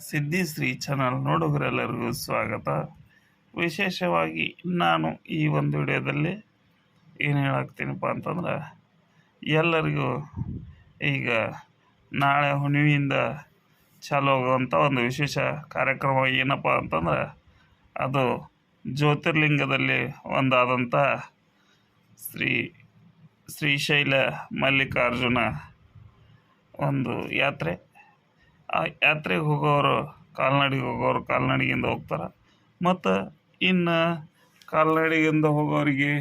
ಸಿದ್ಧಿಶ್ರೀ channel ನೋಡುಗರೆಲ್ಲರಿಗೂ ಸ್ವಾಗತ. ವಿಶೇಷವಾಗಿ ನಾನು ಈ ಒಂದು ವಿಡಿಯೋದಲ್ಲಿ ಏನು ಹೇಳಾಕ್ತೀನಪ್ಪ ಅಂತಂದ್ರೆ, ಎಲ್ಲರಿಗೂ ಈಗ ನಾಳೆ ಹುಣ್ಣಿಮೆಯಿಂದ ಚಾಲು ಆಗುವಂಥ ಒಂದು ವಿಶೇಷ ಕಾರ್ಯಕ್ರಮ ಏನಪ್ಪ ಅಂತಂದ್ರೆ, ಅದು ಜ್ಯೋತಿರ್ಲಿಂಗದಲ್ಲಿ ಒಂದಾದಂಥ ಶ್ರೀ ಶ್ರೀಶೈಲ ಮಲ್ಲಿಕಾರ್ಜುನ ಒಂದು ಯಾತ್ರೆ. ಆ ಯಾತ್ರೆಗೆ ಹೋಗೋರು, ಕಾಲ್ನಡಿಗೆ ಹೋಗೋರು ಕಾಲ್ನಡಿಗೆಯಿಂದ ಹೋಗ್ತಾರೆ. ಮತ್ತು ಇನ್ನು ಕಾಲ್ನಡಿಗೆಯಿಂದ ಹೋಗೋರಿಗೆ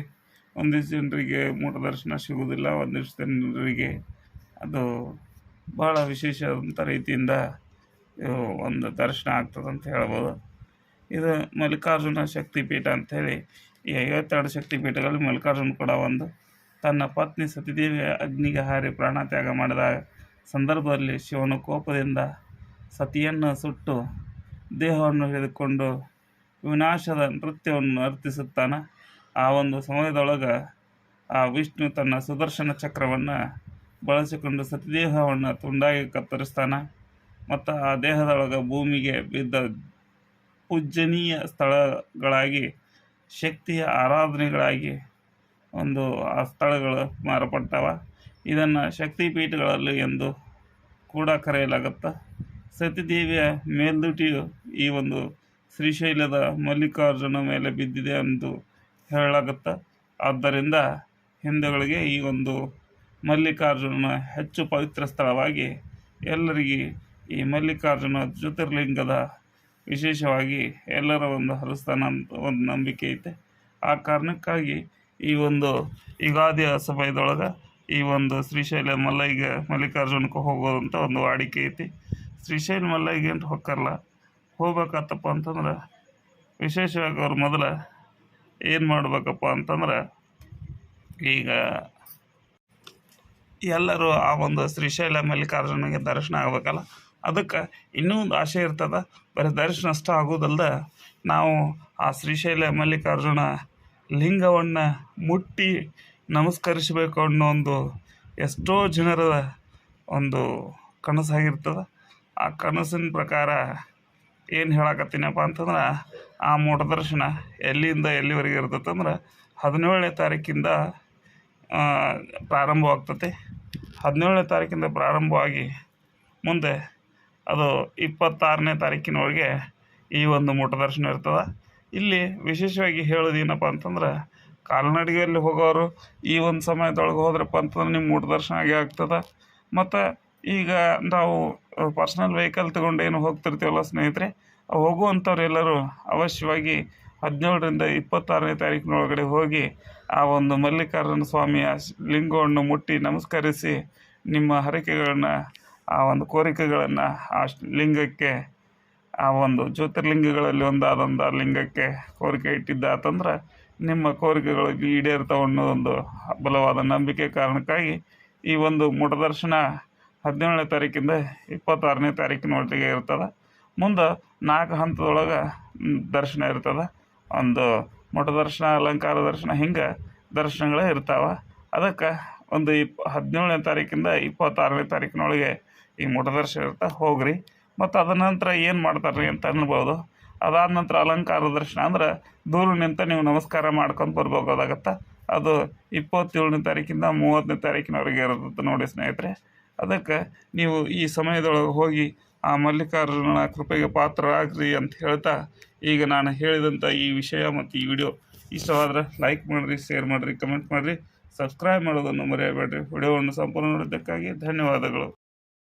ಒಂದಿಷ್ಟು ಜನರಿಗೆ ಮೂಟ ದರ್ಶನ ಸಿಗುವುದಿಲ್ಲ ಒಂದಿಷ್ಟು ಜನರಿಗೆ ಅದು ಭಾಳ ವಿಶೇಷವಾದಂಥ ರೀತಿಯಿಂದ ಒಂದು ದರ್ಶನ ಆಗ್ತದೆ ಅಂತ ಹೇಳ್ಬೋದು. ಇದು ಮಲ್ಲಿಕಾರ್ಜುನ ಶಕ್ತಿಪೀಠ ಅಂಥೇಳಿ ಈ ಐವತ್ತೆರಡು ಶಕ್ತಿಪೀಠಗಳಲ್ಲಿ ಮಲ್ಲಿಕಾರ್ಜುನ ಕೂಡ ಒಂದು ತನ್ನ ಪತ್ನಿ ಸತೀದೇವಿ ಅಗ್ನಿಗೆ ಹಾರಿ ಪ್ರಾಣ ತ್ಯಾಗ ಮಾಡಿದ ಸಂದರ್ಭದಲ್ಲಿ ಶಿವನು ಕೋಪದಿಂದ ಸತಿಯನ್ನು ಸುಟ್ಟು ದೇಹವನ್ನು ಹಿಡಿದುಕೊಂಡು ವಿನಾಶದ ನೃತ್ಯವನ್ನು ಅರ್ಪಿಸುತ್ತಾನೆ ಆ ಒಂದು ಸಮಯದೊಳಗೆ ಆ ವಿಷ್ಣು ತನ್ನ ಸುದರ್ಶನ ಚಕ್ರವನ್ನು ಬಳಸಿಕೊಂಡು ಸತಿದೇಹವನ್ನು ತುಂಡಾಗಿ ಕತ್ತರಿಸ್ತಾನೆ. ಮತ್ತು ಆ ದೇಹದೊಳಗೆ ಭೂಮಿಗೆ ಬಿದ್ದ ಪೂಜ್ಯನೀಯ ಸ್ಥಳಗಳಾಗಿ, ಶಕ್ತಿಯ ಆರಾಧನೆಗಳಾಗಿ ಒಂದು ಆ ಸ್ಥಳಗಳು ಮಾರ್ಪಟ್ಟವ. ಇದನ್ನು ಶಕ್ತಿಪೀಠಗಳಲ್ಲಿ ಎಂದು ಕೂಡ ಕರೆಯಲಾಗುತ್ತೆ ಸತಿದೇವಿಯ ಮೇಲ್ದುಟಿಯು ಈ ಒಂದು ಶ್ರೀಶೈಲದ ಮಲ್ಲಿಕಾರ್ಜುನ ಮೇಲೆ ಬಿದ್ದಿದೆ ಎಂದು ಹೇಳಲಾಗುತ್ತೆ, ಆದ್ದರಿಂದ ಹಿಂದೂಗಳಿಗೆ ಈ ಒಂದು ಮಲ್ಲಿಕಾರ್ಜುನ ಹೆಚ್ಚು ಪವಿತ್ರ ಸ್ಥಳವಾಗಿ ಎಲ್ಲರಿಗೆ ಈ ಮಲ್ಲಿಕಾರ್ಜುನ ಜ್ಯೋತಿರ್ಲಿಂಗದ ವಿಶೇಷವಾಗಿ ಎಲ್ಲರ ಒಂದು ಹರಸ್ಥಾನ ಒಂದು ನಂಬಿಕೆ ಐತೆ. ಆ ಕಾರಣಕ್ಕಾಗಿ ಈ ಒಂದು ಯುಗಾದಿಯ ಸಮಯದೊಳಗೆ ಈ ಒಂದು ಶ್ರೀಶೈಲ ಮಲ್ಲಯ್ಯಗೆ ಮಲ್ಲಿಕಾರ್ಜುನಕ್ಕೆ ಹೋಗೋದಂತ ಒಂದು ವಾಡಿಕೆ ಐತಿ. ಶ್ರೀಶೈಲ ಮಲ್ಲಯ್ಯಗೆ ಅಂತ ಹೊಕ್ಕಲ್ಲ ಹೋಗ್ಬೇಕಾತಪ್ಪ ಅಂತಂದ್ರೆ ವಿಶೇಷವಾಗಿ ಅವ್ರು ಮೊದಲು ಏನು ಮಾಡ್ಬೇಕಪ್ಪ ಅಂತಂದ್ರೆ ಈಗ ಎಲ್ಲರೂ ಆ ಒಂದು ಶ್ರೀಶೈಲ ಮಲ್ಲಿಕಾರ್ಜುನಿಗೆ ದರ್ಶನ ಆಗ್ಬೇಕಲ್ಲ. ಅದಕ್ಕೆ ಇನ್ನೂ ಒಂದು ಆಸೆ ಇರ್ತದೆ, ಬರೀ ದರ್ಶನ ಅಷ್ಟೇ ಆಗೋದಲ್ದ ನಾವು ಆ ಶ್ರೀಶೈಲ ಮಲ್ಲಿಕಾರ್ಜುನ ಲಿಂಗವನ್ನು ಮುಟ್ಟಿ ನಮಸ್ಕರಿಸಬೇಕು ಅನ್ನೋ ಒಂದು ಎಷ್ಟೋ ಜನರ ಒಂದು ಕನಸಾಗಿರ್ತದೆ. ಆ ಕನಸಿನ ಪ್ರಕಾರ ಏನು ಹೇಳಕತ್ತೀನಪ್ಪ ಅಂತಂದ್ರೆ, ಆ ಮೂಢದರ್ಶನ ದರ್ಶನ ಎಲ್ಲಿಂದ ಎಲ್ಲಿವರೆಗೆ ಇರ್ತೈತಂದ್ರೆ ಹದಿನೇಳನೇ ತಾರೀಕಿಂದ ಪ್ರಾರಂಭವಾಗ್ತತಿ. ಹದಿನೇಳನೇ ತಾರೀಕಿಂದ ಪ್ರಾರಂಭವಾಗಿ ಮುಂದೆ ಅದು ಇಪ್ಪತ್ತಾರನೇ ತಾರೀಕಿನೊಳಗೆ ಈ ಒಂದು ಮೂಟದರ್ಶನ ಇರ್ತದೆ. ಇಲ್ಲಿ ವಿಶೇಷವಾಗಿ ಹೇಳೋದೇನಪ್ಪ ಅಂತಂದ್ರೆ ಕಾಲ್ನಡಿಗೆಯಲ್ಲಿ ಹೋಗೋರು ಈ ಒಂದು ಸಮಯದೊಳಗೆ ಹೋದ್ರಪ್ಪ ಅಂತಂದ್ರೆ ನಿಮ್ಮ ದರ್ಶನ ಆಗೇ ಆಗ್ತದೆ. ಮತ್ತು ಈಗ ನಾವು ಪರ್ಸ್ನಲ್ ವೆಹಿಕಲ್ ತಗೊಂಡು ಏನು ಹೋಗ್ತಿರ್ತೀವಲ್ಲ ಸ್ನೇಹಿತರೆ ಹೋಗುವಂಥವ್ರೆಲ್ಲರೂ ಅವಶ್ಯವಾಗಿ ಹದಿನೇಳರಿಂದ ಇಪ್ಪತ್ತಾರನೇ ತಾರೀಕಿನೊಳಗಡೆ ಹೋಗಿ ಆ ಒಂದು ಮಲ್ಲಿಕಾರ್ಜುನ ಸ್ವಾಮಿಯ ಲಿಂಗವನ್ನು ಮುಟ್ಟಿ ನಮಸ್ಕರಿಸಿ ನಿಮ್ಮ ಹರಕೆಗಳನ್ನು, ಆ ಒಂದು ಕೋರಿಕೆಗಳನ್ನು ಆ ಲಿಂಗಕ್ಕೆ, ಆ ಒಂದು ಜ್ಯೋತಿರ್ಲಿಂಗಗಳಲ್ಲಿ ಒಂದಾದಂಥ ಲಿಂಗಕ್ಕೆ ಕೋರಿಕೆ ಇಟ್ಟಿದ್ದಾತಂದ್ರೆ ನಿಮ್ಮ ಕೋರಿಕೆಗಳು ಈಡೇರ್ತಾವೆ ಅನ್ನೋ ಒಂದು ಬಲವಾದ ನಂಬಿಕೆ ಕಾರಣಕ್ಕಾಗಿ ಈ ಒಂದು ಮುಟ ದರ್ಶನ ಹದಿನೇಳನೇ ತಾರೀಕಿಂದ ಇಪ್ಪತ್ತಾರನೇ ತಾರೀಕಿನೊಳಗೆ ಇರ್ತದೆ. ಮುಂದೆ ನಾಲ್ಕು ಹಂತದೊಳಗೆ ದರ್ಶನ ಇರ್ತದೆ. ಒಂದು ಮಠದರ್ಶನ ದರ್ಶನ ಅಲಂಕಾರ ದರ್ಶನ, ಹಿಂಗೆ ದರ್ಶನಗಳೇ ಇರ್ತಾವೆ. ಅದಕ್ಕೆ ಒಂದು ಇಪ್ ಹದಿನೇಳನೇ ತಾರೀಕಿಂದ ಇಪ್ಪತ್ತಾರನೇ ತಾರೀಕಿನೊಳಗೆ ಈ ಮಠದರ್ಶನ ದರ್ಶನ ಇರ್ತಾ ಹೋಗ್ರಿ. ಮತ್ತು ಅದ ನಂತರ ಏನು ಮಾಡ್ತಾರೆ ಅಂತ ಅನ್ಬೋದು. ಅದಾದ ನಂತರ ಅಲಂಕಾರ ದರ್ಶನ ಅಂದ್ರೆ ದೂರ ನಿಂತ ನೀವು ನಮಸ್ಕಾರ ಮಾಡ್ಕೊಂಡು ಬರ್ಬೋದಾಗತ್ತೆ. ಅದು ಇಪ್ಪತ್ತೇಳನೇ ತಾರೀಕಿಂದ ಮೂವತ್ತನೇ ತಾರೀಕಿನವರೆಗೆ ಇರುತ್ತೆ ನೋಡಿ ಸ್ನೇಹಿತರೆ. ಅದಕ್ಕೆ ನೀವು ಈ ಸಮಯದೊಳಗೆ ಹೋಗಿ ಆ ಮಲ್ಲಿಕಾರ್ಜುನ ಕೃಪೆಗೆ ಪಾತ್ರರಾಗ್ರಿ ಅಂತ ಹೇಳ್ತಾ ಈಗ ನಾನು ಹೇಳಿದಂಥ ಈ ವಿಷಯ ಮತ್ತು ಈ ವಿಡಿಯೋ ಇಷ್ಟವಾದರೆ ಲೈಕ್ ಮಾಡಿರಿ ಶೇರ್ ಮಾಡಿರಿ ಕಮೆಂಟ್ ಮಾಡಿರಿ ಸಬ್ಸ್ಕ್ರೈಬ್ ಮಾಡೋದನ್ನು ಮರೆಯಬೇಡ್ರಿ. ವಿಡಿಯೋವನ್ನು ಸಂಪೂರ್ಣ ನೋಡಿದ್ದಕ್ಕಾಗಿ ಧನ್ಯವಾದಗಳು.